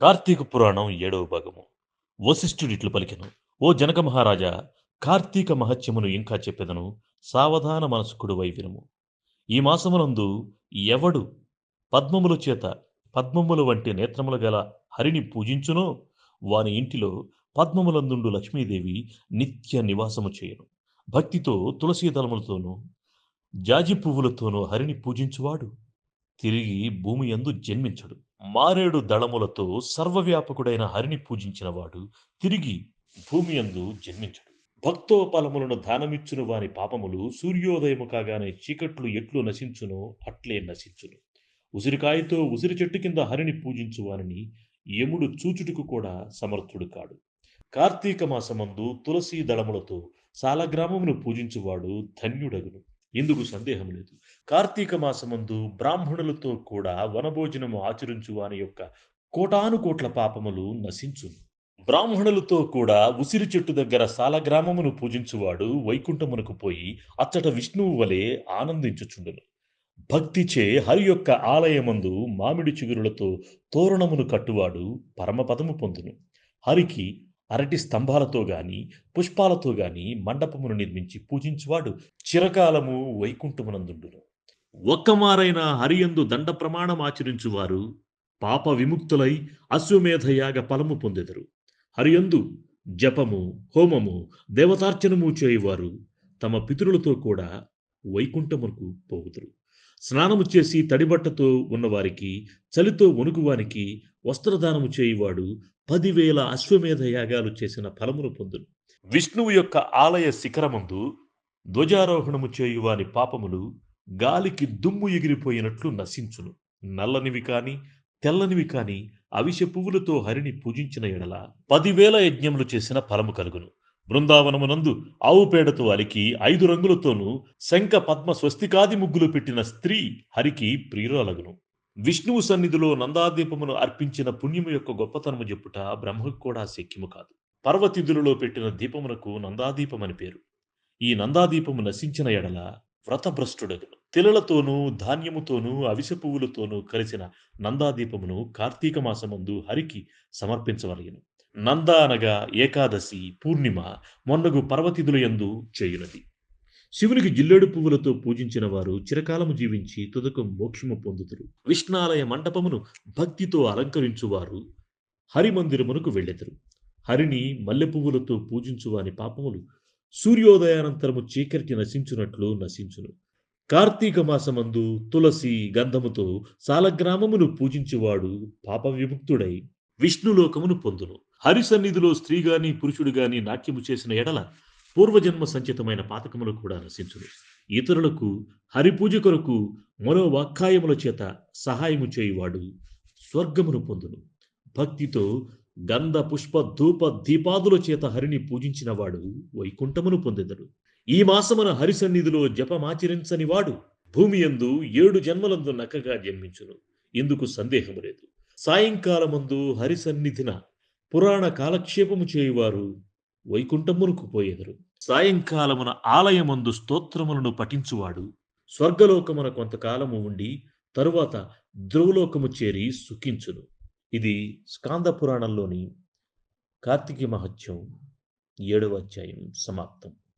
కార్తీక పురాణం ఏడవ భాగము. వశిష్ఠుడిట్లు పలికెను ఓ జనక మహారాజా కార్తీక మహత్యమును ఇంకా చెప్పెదను సావధాన మనస్కుడు వైవినము ఈ మాసమునందు ఎవడు పద్మముల చేత పద్మముల వంటి నేత్రములు గల హరిని పూజించునో వాని ఇంటిలో పద్మములందుండు లక్ష్మీదేవి నిత్య నివాసము చేయను. భక్తితో తులసీ దళములతోనూ జాజి పువ్వులతోనూ హరిని పూజించువాడు. తిరిగి భూమి యందు జన్మించడు. మారేడు దళములతో సర్వవ్యాపకుడైన హరిని పూజించినవాడు తిరిగి భూమి యందు జన్మించడు. భక్తోపలములను దానమిచ్చును వాని పాపములు సూర్యోదయము కాగానే చీకట్లు ఎట్లు నశించునో అట్లే నశించును. ఉసిరికాయతో ఉసిరి చెట్టు కింద హరిని పూజించు వానిని యముడు చూచుటకు కూడా సమర్థుడు కాడు. కార్తీక మాసమందు తులసీ దళములతో సాలగ్రామమును పూజించువాడు ధన్యుడగును. ఇందుకు సందేహం లేదు? కార్తీక మాసమందు బ్రాహ్మణులతో కూడా వనభోజనము ఆచరించు వాని యొక్క కోటాను కోట్ల పాపములు నశించును. బ్రాహ్మణులతో కూడా ఉసిరి చెట్టు దగ్గర సాలగ్రామమును పూజించువాడు వైకుంఠమునకు పోయి అచ్చట విష్ణువు వలె ఆనందించుచుండును. భక్తిచే హరి యొక్క ఆలయమందు మామిడి చిగురులతో తోరణమును కట్టువాడు పరమపదము పొందును. హరికి అరటి స్తంభాలతో గాని పుష్పాలతో గాని మండపమును నిర్మించి పూజించువాడు చిరకాలము వైకుంఠమునందుండును. ఒక్కమారైన హరియందు దండ ప్రమాణం ఆచరించువారు పాప విముక్తులై అశ్వమేధయాగ ఫలము పొందెదరు. హరియందు జపము హోమము దేవతార్చనము చేయువారు తమ పితరులతో కూడా వైకుంఠమునకు పోగుదురు స్నానము చేసి తడిబట్టతో ఉన్నవారికి చలితో వణుకువానికి వస్త్రదానము చేయువాడు పదివేల అశ్వమేధ యాగాలు చేసిన ఫలమును పొందును. విష్ణువు యొక్క ఆలయ శిఖరమందు ధ్వజారోహణము చేయువాని పాపములు గాలికి దుమ్ము ఎగిరిపోయినట్లు నశించును. నల్లనివి కాని తెల్లనివి కాని అవిష పువ్వులతో హరిని పూజించిన ఎడల పదివేల యజ్ఞములు చేసిన ఫలము కలుగును. బృందావనమునందు ఆవు పేడతో అలికి ఐదు రంగులతోనూ శంఖ పద్మ స్వస్తికాది ముగ్గులు పెట్టిన స్త్రీ హరికి ప్రియురాలగును. విష్ణువు సన్నిధిలో నందాదీపమును అర్పించిన పుణ్యము యొక్క గొప్పతనము చెప్పుట బ్రహ్మకు కూడా శక్యము కాదు. పర్వతిథులలో పెట్టిన దీపమునకు నందాదీపమని పేరు. ఈ నందాదీపము నశించిన ఎడల వ్రతభ్రష్టుడగును. తిలలతోనూ ధాన్యముతోనూ అవిసె పువ్వులతోనూ కలిసిన నందాదీపమును కార్తీక మాసమందు హరికి సమర్పించవలయను నంద అనగా ఏకాదశి పూర్ణిమ మొన్నగు పర్వతిథులయందు చేయునది. శివునికి జిల్లేడు పువ్వులతో పూజించిన వారు చిరకాలము జీవించి తుదకు మోక్షము పొందుతురు విష్ణాలయ మండపమును భక్తితో అలంకరించువారు హరిమందిరమునకు వెళ్ళెదరు. హరిని మల్లె పువ్వులతో పూజించువాని పాపములు సూర్యోదయానంతరము చీకటి నశించునట్లు నశించును. కార్తీక మాసమందు తులసి గంధముతో సాలగ్రామమును పూజించువాడు పాప విముక్తుడై విష్ణులోకమును పొందును. హరి సన్నిధిలో స్త్రీ గాని పురుషుడు గాని నాట్యము చేసిన ఎడల పూర్వజన్మ సంచితమైన పాతకములు కూడా రచించును ఇతరులకు హరిపూజ కొరకు మరో వాక్కాయముల చేత సహాయము చేయువాడు స్వర్గమును పొందును. భక్తితో గంధ పుష్ప ధూప దీపాదుల చేత హరిని పూజించినవాడు వైకుంఠమును పొందెదడు. ఈ మాసమున హరి సన్నిధిలో జపమాచరించని వాడు భూమి యందు ఏడు జన్మలందు నక్కగా జన్మించును. ఇందుకు సందేహము లేదు. సాయంకాలమందు హరి సన్నిధిన పురాణ కాలక్షేపము చేయువారు వైకుంఠమునకు పోయెదరు. సాయంకాలమున ఆలయమందు స్తోత్రములను పఠించువాడు. స్వర్గలోకమున కొంతకాలము ఉండి తరువాత ధ్రువలోకము చేరి సుఖించును. ఇది స్కాంద పురాణంలోని కార్తీక మహత్యం ఏడవ అధ్యాయం సమాప్తం.